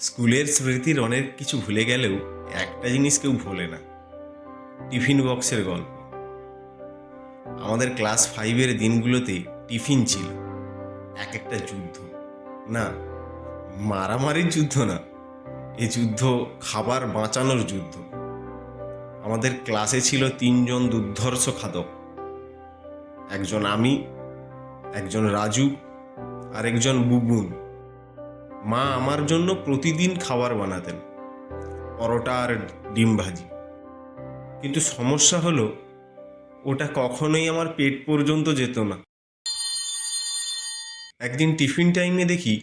স্কুলের স্মৃতির অনেক কিছু ভুলে গেলেও একটা জিনিস কেউ ভোলে না, টিফিন বক্সের গল্প। আমাদের ক্লাস ফাইভের দিনগুলোতে টিফিন ছিল, এক একটা যুদ্ধ। না, মারামারির যুদ্ধ না, এ যুদ্ধ খাবার বাঁচানোর যুদ্ধ। আমাদের ক্লাসে ছিল তিনজন দুর্ধর্ষ খাদক। একজন আমি, একজন রাজু আর একজন বুবুন। মা আমার জন্য প্রতিদিন খাবার বানাতেন, পরোটা আর ডিম ভাজি। কিন্তু সমস্যা হলো, ওটা কখনোই আমার পেট পর্যন্ত যেত না। একদিন টিফিন টাইমে দেখি,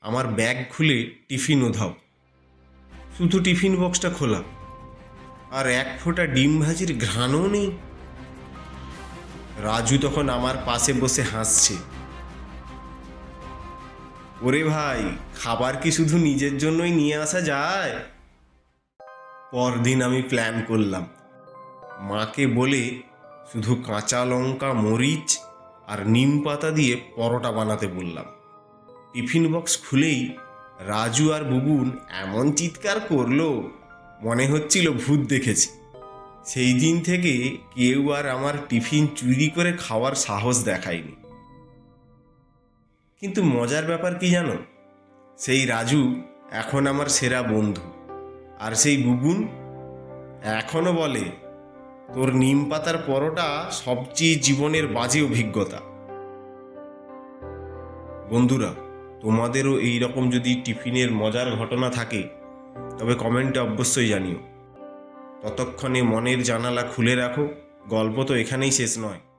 আমার ব্যাগ খুলে টিফিন ওধাও শুধু টিফিন বক্সটা খোলা, আর এক ফোঁটা ডিম ভাজির ঘ্রাণও নেই। রাজু তখন আমার পাশে বসে হাসছে। ওরে ভাই, খাবার কি শুধু নিজের জন্যই নিয়ে আসা যায়? পরদিন আমি প্ল্যান করলাম। মাকে বলে শুধু কাঁচা লঙ্কা, মরিচ আর নিম পাতা দিয়ে পরোটা বানাতে বললাম। টিফিন বক্স খুলেই রাজু আর বুবুন এমন চিৎকার করল, মনে হচ্ছিল ভূত দেখেছে। সেই দিন থেকে কেউ আর আমার টিফিন চুরি করে খাওয়ার সাহস দেখায়নি। কিন্তু মজার ব্যাপার কি জানো? সেই রাজু এখন আমার সেরা বন্ধু। আর সেই বুবুন এখনও বলে, তোর নিম পাতার পরোটা সবচেয়ে জীবনের বাজে অভিজ্ঞতা। বন্ধুরা, তোমাদেরও এই রকম যদি টিফিনের মজার ঘটনা থাকে, তবে কমেন্টে অবশ্যই জানিও। ততক্ষণে মনের জানালা খুলে রাখো। গল্প তো এখানেই শেষ নয়।